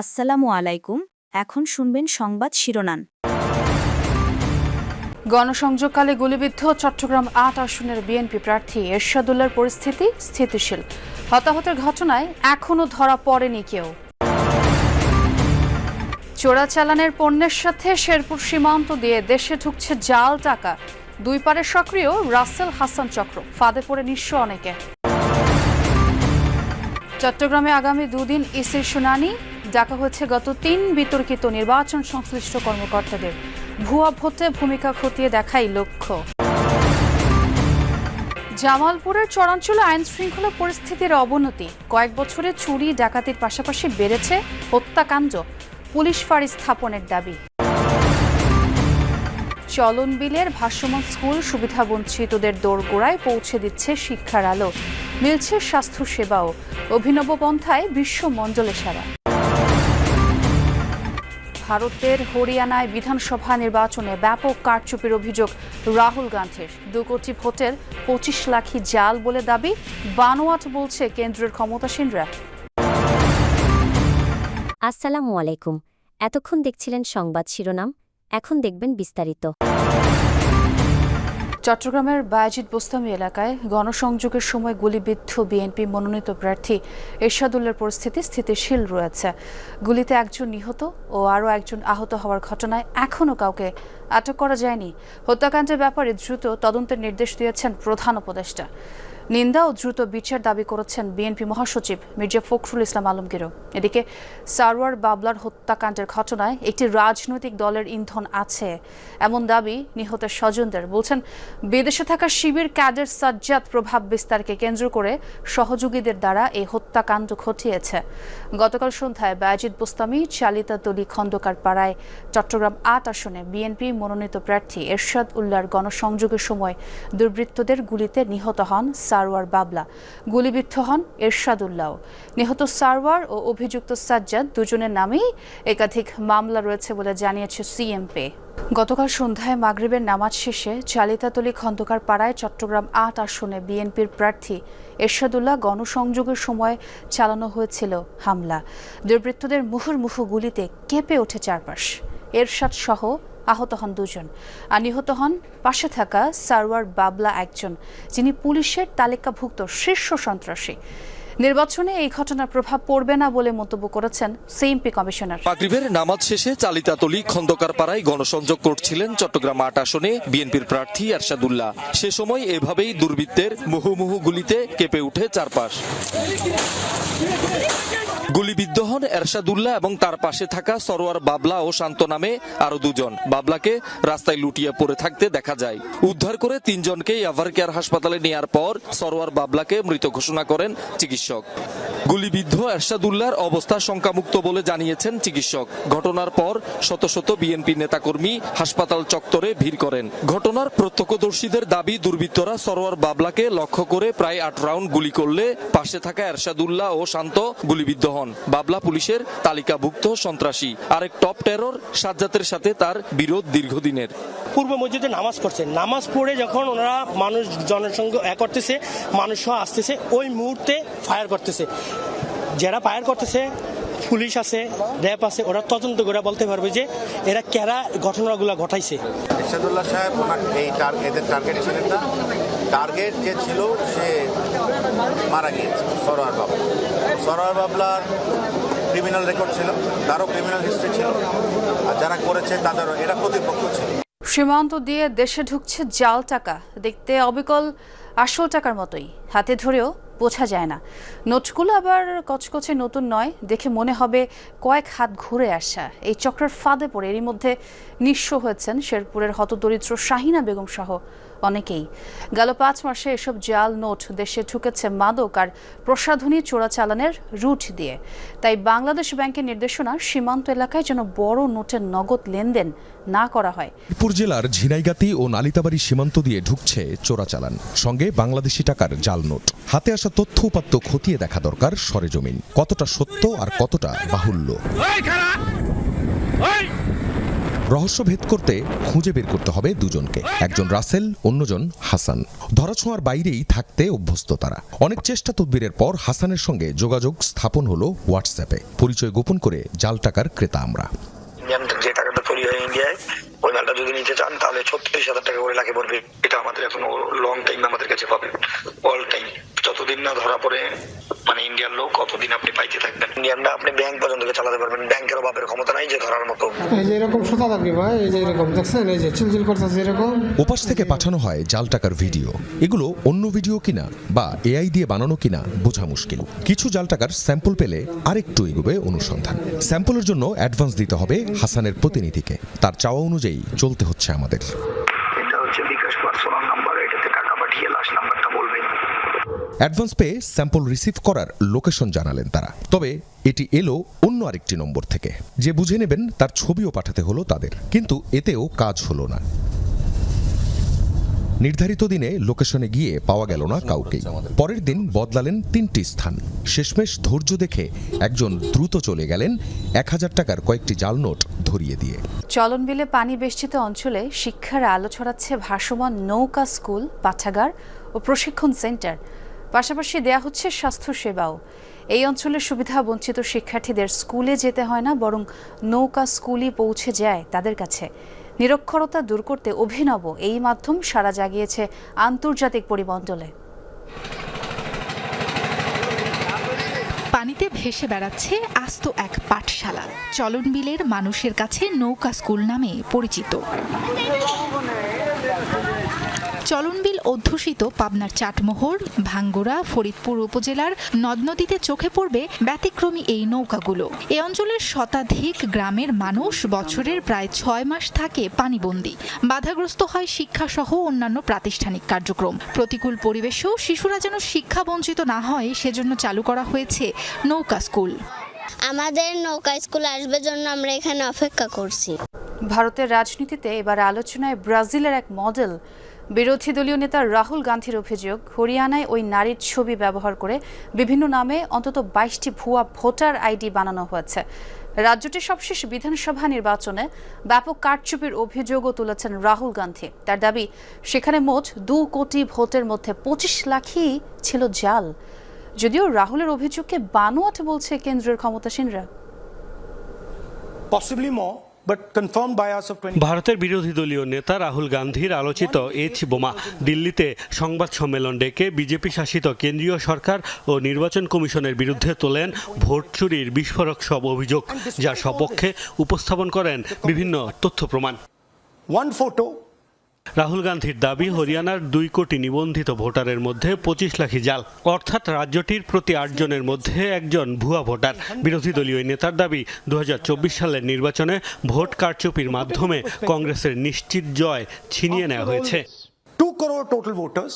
আসসালামু আলাইকুম, এখন শুনবেন সংবাদ শিরোনাম। গণসংযোগকালে গুলিবিদ্ধ চট্টগ্রাম আট আসনের বিএনপি প্রার্থী এরশাদুল্লার পরিস্থিতি স্থিতিশীল। হতাহতের ঘটনায় এখনও ধরা পড়েনি কেউ। চোরাচালানের পণ্যের সাথে শেরপুর সীমান্ত দিয়ে দেশে ঢুকছে জাল টাকা। দুই পারে সক্রিয় রাসেল হাসান চক্র, ফাঁদে পড়ে নিঃস্ব অনেকে। চট্টগ্রামে আগামী দুদিন ইসির শুনানি ডাকা হয়েছে গত তিন বিতর্কিত নির্বাচন সংশ্লিষ্ট কর্মকর্তাদের। ভুয়া ভোটে ভূমিকা খতিয়ে দেখাই লক্ষ্য। জামালপুরের চরাঞ্চলে আইন শৃঙ্খলা পরিস্থিতির অবনতি। কয়েক বছরে চুরি ডাকাতির পাশাপাশি বেড়েছে হত্যাকাণ্ড, পুলিশ ফাঁড়ি স্থাপনের দাবি। চলন বিলের ভাষ্যমান স্কুল সুবিধা বঞ্চিতদের দোরগোড়ায় পৌঁছে দিচ্ছে শিক্ষার আলো। মিলছে স্বাস্থ্য সেবাও অভিনব পন্থায় বিশ্ব মণ্ডলে সারা। ভারতের হরিয়ানায় বিধানসভা নির্বাচনে ব্যাপক কারচুপির অভিযোগ রাহুল গান্ধীর। দু কোটি ভোটের পঁচিশ লাখই জাল বলে দাবি। বানোয়াট বলছে কেন্দ্রের ক্ষমতাসীনরা। আসসালামু আলাইকুম। এতক্ষণ দেখছিলেন সংবাদ শিরোনাম, এখন দেখবেন বিস্তারিত। চট্টগ্রামের বায়াজিদ বোস্তামি এলাকায় গণসংযোগের সময় গুলিবিদ্ধ বিএনপি মনোনীত প্রার্থী এরশাদুল্লার পরিস্থিতি স্থিতিশীল রয়েছে। গুলিতে একজন নিহত ও আরও একজন আহত হওয়ার ঘটনায় এখনও কাউকে আটক করা যায়নি। হত্যাকাণ্ডের ব্যাপারে দ্রুত তদন্তের নির্দেশ দিয়েছেন প্রধান উপদেষ্টা। নিন্দা ও দ্রুত বিচার দাবি করেছেন বিএনপি মহাসচিব মির্জা ফখরুল ইসলাম আলমগীরও। এদিকে সারওয়ার বাবলার হত্যাকাণ্ডের ঘটনায় একটি রাজনৈতিক দলের ইন্ধন আছে, এমন দাবি নিহতের স্বজনদের, বলছেন বিদেশে থাকা শিবির ক্যাডার সাজ্জাদ প্রভাব বিস্তারকে কেন্দ্র করে সহযোগীদের দ্বারা এই হত্যাকাণ্ড ঘটিয়েছে। গতকাল সন্ধ্যায় বায়াজিদ বোস্তামি, চালিতা তলি খন্দকার পাড়ায় চট্টগ্রাম আট আসনে বিএনপি মনোনীত প্রার্থী এরশাদ উল্লাহর গণসংযোগের সময় দুর্বৃত্তদের গুলিতে নিহত হন সারওয়ার বাবলা। গুলিবিদ্ধ হন এরশাদ উল্লাহ। নিহত সারওয়ার ও অভিযুক্ত সাজ্জাদ দুজনের নামেই একাধিক মামলা রয়েছে বলে জানিয়েছে সিএমপি। গতকাল সন্ধ্যায় মাগরিবের নামাজ শেষে চালিতাতলি খন্দকার পাড়ায় চট্টগ্রাম আট আসনে বিএনপির প্রার্থী এরশাদুল্লাহ গণসংযোগের সময় চালানো হয়েছিল হামলা। দুর্বৃত্তদের মুহুর্মুহু গুলিতে কেঁপে ওঠে চারপাশ। এরশাদ সহ আহত হন দুজন। আর নিহত হন পাশে থাকা সারওয়ার বাবলা একজন, যিনি পুলিশের তালিকাভুক্ত শীর্ষ সন্ত্রাসী। নির্বাচনে এই ঘটনার প্রভাব পড়বে না বলে মন্তব্য করেছেন সিএমপি কমিশনার। মাগরিবের নামাজ শেষে চালিতাতলি খন্দকার পাড়ায় গণসংযোগ করছিলেন চট্টগ্রাম আট আসনে বিএনপির প্রার্থী আরশাদুল্লাহ সে সময় এভাবেই দুর্বৃত্তের মুহুমুহু গুলিতে কেঁপে উঠে চারপাশ। গুলিবিদ্ধ হন এরশাদুল্লাহ এবং তার পাশে থাকা সরোয়ার বাবলা ও শান্ত নামে আরও দুজন। বাবলাকে রাস্তায় লুটিয়ে পড়ে থাকতে দেখা যায়। উদ্ধার করে তিনজনকে এভার কেয়ার হাসপাতালে নেয়ার পর সরোয়ার বাবলাকে মৃত ঘোষণা করেন চিকিৎসক। গুলিবিদ্ধ এরশাদুল্লাহর অবস্থা শঙ্কামুক্ত বলে জানিয়েছেন চিকিৎসক। ঘটনার পর শত শত বিএনপি নেতাকর্মী হাসপাতাল চত্বরে ভিড় করেন। ঘটনার প্রত্যক্ষদর্শীদের দাবি, দুর্বৃত্তরা সরোয়ার বাবলাকে লক্ষ্য করে প্রায় আট রাউন্ড গুলি করলে পাশে থাকা এরশাদুল্লাহ ও শান্ত গুলিবিদ্ধ হন। বাবলা পুলিশের তালিকাভুক্ত সন্ত্রাসী। আরেক টপ টেরর সাজ্জাতের সাথে তার বিরোধ দীর্ঘদিনের। পূর্ব মসজিদে নামাজ পড়ছে নামাজ পড়ে যখন ওনারা মানুষ জনসংঘ এ করতেছে, মানুষ আসতেছে, ওই মুহূর্তে ফায়ার করতেছে। যারা ফায়ার করতেছে পুলিশ আছে র্যাব আছে ওরা তদন্ত করে বলতে পারবে যে এরা কেরা ঘটনাগুলো ঘটাইছে। ইরশাদুল্লাহ সাহেব এই এদের টার্গেট ছিলেন না। টার্গেট যে ছিল সে মারা গিয়েছে সরোয়ার বাবলা। সরোয়ার বাবলার ক্রিমিনাল রেকর্ড ছিল তারও ক্রিমিনাল হিস্ট্রি ছিল। আর যারা করেছে তাদেরও এরা প্রতিপক্ষ ছিল। সীমান্ত দিয়ে দেশে ঢুকছে জাল টাকা। দেখতে অবিকল আসল টাকার মতোই। হাতে ধরেও বোঝা যায় না। নোটগুলো আবার কচকচে নতুন নয়, দেখে মনে হবে কয়েক হাত ঘুরে আসা। এই চক্রের ফাঁদে পড়ে এরই মধ্যে নিঃস্ব হয়েছেন শেরপুরের হতদরিদ্র শাহিনা বেগম সহ অনেকেই। গেল পাঁচ মাসে এসব জাল নোট দেশে ঢুকেছে মাদক আর প্রসাধনী চোরাচালানের রুট দিয়ে। তাই বাংলাদেশ ব্যাংকের নির্দেশনা সীমান্ত এলাকায় যেন বড় নোটের নগদ লেনদেন না করা হয়। মিরপুর জেলার ঝিনাইগাতি ও নালিতাবাড়ি সীমান্ত দিয়ে ঢুকছে চোরাচালান। সঙ্গে বাংলাদেশি টাকার জাল নোট। হাতে আসা তথ্য উপাত্ত খতিয়ে দেখা দরকার সরেজমিন। কতটা সত্য আর কতটা বাহুল্য? রহস্য ভেদ করতে খুঁজে বের করতে হবে দুজনকে। একজন রাসেল, অন্যজন হাসান। ধরাছোঁয়ার বাইরেই থাকতে অভ্যস্ত তারা। অনেক চেষ্টা তদবিরের পর হাসানের সঙ্গে যোগাযোগ স্থাপন হলো হোয়াটসঅ্যাপে। পরিচয় গোপন করে জাল টাকার ক্রেতা আমরা। যে টাকাটা ইন্ডিয়ায়, ওই মালটা যদি নিতে চান, তাহলে ছত্রিশ হাজার টাকা করে লাগে পড়বে। এটা আমাদের এখন লং টাইম আমাদের কাছে পাবে। অল টাইম যতদিন না ধরা পড়ে মানে ইন্ডিয়ান লোক কতদিন আপনি পাইতে থাকবেন। ইন্ডিয়ানরা আপনি ব্যাংক পর্যন্ত চালাতে পারবেন। ব্যাংকেরও বাপের ক্ষমতা নাই যে ধরার মতো। এই যে এরকম সুতা থাকবে ভাই এই যে এরকম দেখছেন এই যে চিলচিল করতেছে এরকম। ওপাশ থেকে পাঠানো হয় জাল টাকার ভিডিও। এগুলো অন্য ভিডিও কিনা বা এআই দিয়ে বানানো কিনা বোঝা মুশকিল। কিছু জাল টাকার স্যাম্পল পেলে আরেকটু এগোবে অনুসন্ধান। স্যাম্পলের জন্য অ্যাডভান্স দিতে হবে হাসানের প্রতিনিধিকে। তার চাওয়া অনুযায়ী চলতে হচ্ছে আমাদের। অ্যাডভান্স পেয়ে স্যাম্পল রিসিভ করার লোকেশন জানালেন তারা। তবে এটি এলো অন্য আরেকটি নম্বর থেকে। যে বুঝে নেবেন তার ছবিও পাঠাতে হলো তাদের। কিন্তু এতেও কাজ হলো না। নির্ধারিত দিনে লোকেশনে গিয়ে পাওয়া গেল না কাউকেই। পরের দিন বদলালেন তিনটি স্থান। শেষমেশ ধৈর্য দেখে একজন দ্রুত চলে গেলেন এক হাজার টাকার কয়েকটি জাল নোট ধরিয়ে দিয়ে। চলন বিলে পানি বেষ্টিত অঞ্চলে শিক্ষার আলো ছড়াচ্ছে ভাসমান নৌকা স্কুল, পাঠাগার ও প্রশিক্ষণ সেন্টার। পাশাপাশি দেয়া হচ্ছে স্বাস্থ্যসেবাও। এই অঞ্চলের সুবিধা বঞ্চিত শিক্ষার্থীদের স্কুলে যেতে হয় না, বরং নৌকা স্কুলই পৌঁছে যায় তাদের কাছে। নিরক্ষরতা দূর করতে অভিনব এই মাধ্যম সারা জাগিয়েছে আন্তর্জাতিক পরিমণ্ডলে। পানিতে ভেসে বেড়াচ্ছে আস্ত এক পাঠশালা। চলনবিলের মানুষের কাছে নৌকা স্কুল নামে পরিচিত। চলনবিল অধ্যুষিত পাবনার চাটমোহর ভাঙ্গুড়া ফরিদপুর উপজেলার নদ নদীতে চোখে পড়বে ব্যতিক্রমী এই নৌকাগুলো। এ অঞ্চলের শতাধিক গ্রামের মানুষ বছরের প্রায় ছয় মাস থাকে পানিবন্দী। বাধাগ্রস্ত হয় শিক্ষাসহ অন্যান্য প্রাতিষ্ঠানিক কার্যক্রম। প্রতিকূল পরিবেশেও শিশুরা যেন শিক্ষা বঞ্চিত না হয় সেজন্য চালু করা হয়েছে নৌকা স্কুল। আমাদের নৌকা স্কুল আসবে জন্য আমরা এখানে অপেক্ষা করছি। ভারতের রাজনীতিতে এবার আলোচনায় ব্রাজিলের এক মডেল বিরোধী দলীয় নেতা রাহুল গান্ধীর অভিযোগ হরিয়ানায় ওই নারীর ছবি ব্যবহার করে বিভিন্ন নামে অন্তত বাইশটি ভুয়া ভোটার আইডি বানানো হয়েছে। রাজ্যটির সবশেষ বিধানসভা নির্বাচনে ব্যাপক কারচুপির অভিযোগও তুলেছেন রাহুল গান্ধী। তার দাবি সেখানে মোট দু কোটি ভোটের মধ্যে পঁচিশ লাখই ছিল জাল। যদিও রাহুলের অভিযোগকে বানোয়াট বলছে কেন্দ্রের ক্ষমতাসীনরা। Possibly more, but confirmed by us of 20. ভারতের বিরোধী দলীয় নেতা রাহুল গান্ধীর আলোচিত এইচ বোমা দিল্লিতে সংবাদ সম্মেলন ডেকে বিজেপি শাসিত কেন্দ্রীয় সরকার ও নির্বাচন কমিশনের বিরুদ্ধে তোলেন ভোট চুরির বিস্ফোরক সব অভিযোগ যার সপক্ষে উপস্থাপন করেন বিভিন্ন তথ্য প্রমাণ One photo রাহুল গান্ধীর দাবি, হরিয়ানার দুই কোটি নিবন্ধিত ভোটারের মধ্যে পঁচিশ লাখি জাল অর্থাৎ রাজ্যটির প্রতি আটজনের মধ্যে একজন ভুয়া ভোটার বিরোধী দলীয় নেতার দাবি দু হাজার চব্বিশ সালের নির্বাচনে ভোট কারচুপির মাধ্যমে কংগ্রেসের নিশ্চিত জয় ছিনিয়ে নেওয়া হয়েছে 2 crore total voters.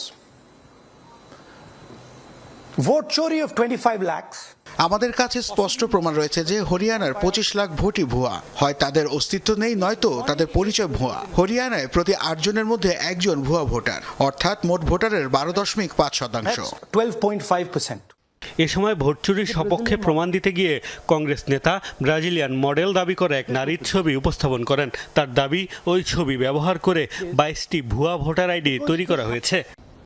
Vote chori of 25 lakhs. আমাদের কাছে স্পষ্ট প্রমাণ রয়েছে যে হরিয়ানার পঁচিশ লাখ ভোটই ভুয়া। হয় তাদের অস্তিত্ব নেই নয়তো তাদের পরিচয় ভুয়া। হরিয়ানায় প্রতি আটজনের মধ্যে একজন ভুয়া ভোটার অর্থাৎ মোট ভোটারের বারো দশমিক পাঁচ শতাংশ। That's 12.5%. এ সময় ভোট চুরির সপক্ষে প্রমাণ দিতে গিয়ে কংগ্রেস নেতা ব্রাজিলিয়ান মডেল দাবি করে এক নারীর ছবি উপস্থাপন করেন। তার দাবি ওই ছবি ব্যবহার করে বাইশটি ভুয়া ভোটার আইডি তৈরি করা হয়েছে।